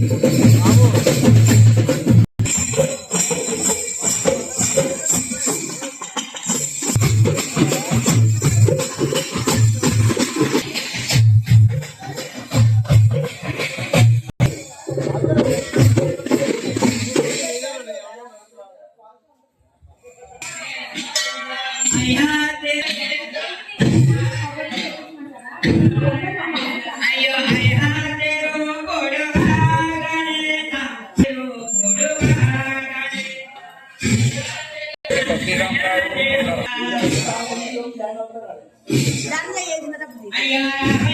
Yeah. Dan ya, ya,